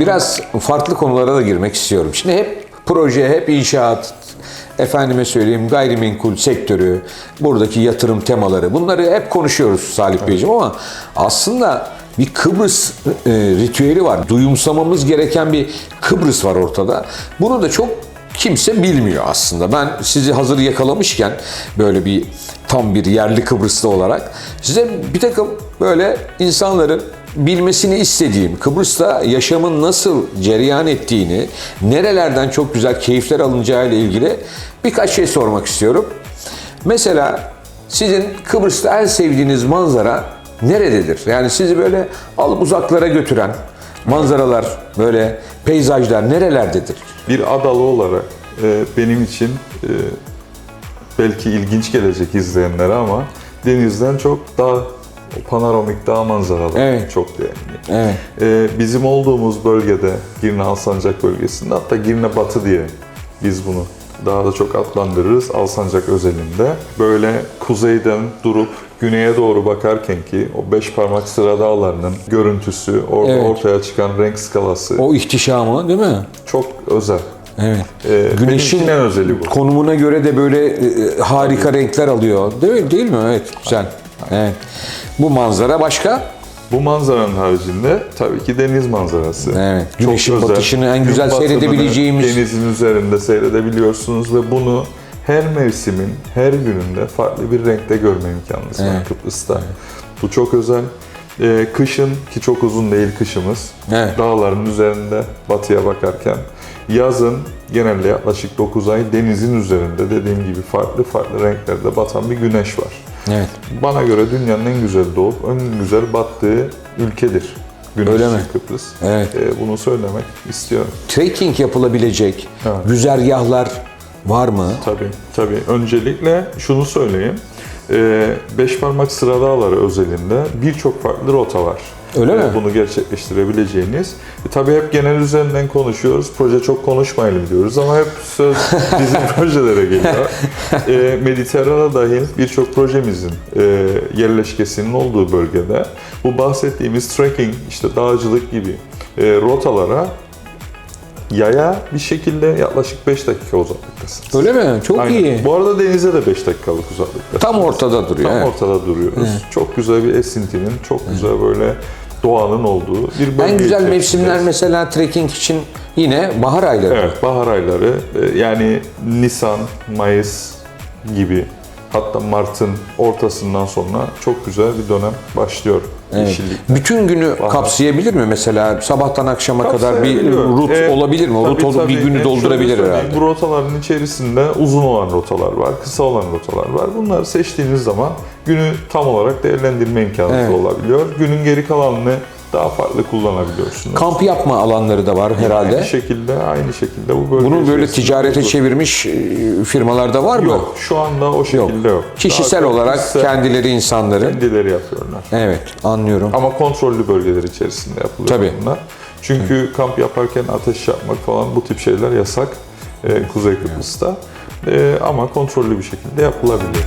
biraz farklı konulara da girmek istiyorum. Şimdi hep proje, hep inşaat, efendime söyleyeyim gayrimenkul sektörü, buradaki yatırım temaları bunları hep konuşuyoruz Salih Beyciğim ama aslında bir Kıbrıs e, ritüeli var. Duyumsamamız gereken bir Kıbrıs var ortada. Bunu da çok kimse bilmiyor aslında. Ben sizi hazır yakalamışken böyle bir tam bir yerli Kıbrıslı olarak size bir takım böyle insanların bilmesini istediğim Kıbrıs'ta yaşamın nasıl cereyan ettiğini, nerelerden çok güzel keyifler alınacağı ile ilgili birkaç şey sormak istiyorum. Mesela sizin Kıbrıs'ta en sevdiğiniz manzara nerededir? Yani sizi böyle alıp uzaklara götüren manzaralar, böyle peyzajlar nerelerdedir? Bir adalı olarak e, benim için e, belki ilginç gelecek izleyenlere ama denizden çok daha panoramik dağ manzaralı Evet. çok değerli. Evet. E, bizim olduğumuz bölgede Girne Alsancak bölgesinde hatta Girne Batı diye biz bunu daha da çok adlandırırız Alsancak özelinde. Böyle kuzeyden durup güneye doğru bakarken ki o beş parmak sıra dağlarının görüntüsü, orada Evet. ortaya çıkan renk skalası O ihtişamı değil mi? çok özel. Evet. Ee, Güneşin en özeli bu. konumuna göre de böyle e, harika renkler alıyor. Değil mi? Değil mi? Evet, güzel. Evet. Bu manzara başka? Bu manzaranın haricinde tabii ki deniz manzarası. Evet, Çok güneşin özel. batışını en Gün güzel batımını seyredebileceğimiz- Denizin üzerinde seyredebiliyorsunuz ve bunu her mevsimin, her gününde farklı bir renkte görme imkanınız var Evet. Kıbrıs'ta. Bu çok özel. Ee, kışın ki çok uzun değil kışımız. Evet. Dağların üzerinde batıya bakarken. Yazın genelde yaklaşık 9 ay denizin üzerinde dediğim gibi farklı farklı renklerde batan bir güneş var. Evet. Bana göre dünyanın en güzel doğup en güzel battığı ülkedir. Güneşli Öyle mi? Kıbrıs. Evet. Ee, bunu söylemek istiyorum. Trekking yapılabilecek Evet. güzergahlar var mı? Tabii, tabii. Öncelikle şunu söyleyeyim. Ee, beş parmak sıra dağları özelinde birçok farklı rota var. Öyle mi? Bunu gerçekleştirebileceğiniz. E, tabii hep genel üzerinden konuşuyoruz. Proje çok konuşmayalım diyoruz ama hep söz bizim projelere geliyor. Ee, Mediterrane'e dahil birçok projemizin e, yerleşkesinin olduğu bölgede bu bahsettiğimiz trekking, işte dağcılık gibi e, rotalara yaya bir şekilde yaklaşık 5 dakika uzaklıktasınız. Öyle mi? Çok Aynen. iyi. Bu arada denize de 5 dakikalık uzaklıkta. Tam ortada duruyor. Tam evet. ortada duruyoruz. Çok güzel bir esintinin, çok güzel böyle doğanın olduğu bir bölge. En güzel mevsimler mesela trekking için yine bahar ayları. Evet, bahar ayları. e, Yani Nisan, Mayıs gibi hatta Mart'ın ortasından sonra çok güzel bir dönem başlıyor yeşillik. Bütün günü kapsayabilir mi mesela sabahtan akşama kadar bir rut Ee, olabilir mi? Tabii, rut olup bir günü E, doldurabilir herhalde. Bu rotaların içerisinde uzun olan rotalar var, kısa olan rotalar var. Bunları seçtiğiniz zaman günü tam olarak değerlendirme imkanınız Evet. olabiliyor. Günün geri kalanını daha farklı kullanabiliyorsunuz. Kamp yapma alanları da var herhalde. Aynı şekilde, aynı şekilde bu bölge Bunu böyle ticarete çevirmiş e, firmalarda var mı? Yok, şu anda o şekilde yok. Kişisel Daha olarak kişisel kendileri insanların. kendileri yapıyorlar. Evet, anlıyorum. Ama kontrollü bölgeler içerisinde yapılıyor Tabii. bunlar. Çünkü kamp yaparken ateş yapmak falan bu tip şeyler yasak e, Kuzey Kıbrıs'ta. E, ama kontrollü bir şekilde yapılabiliyor.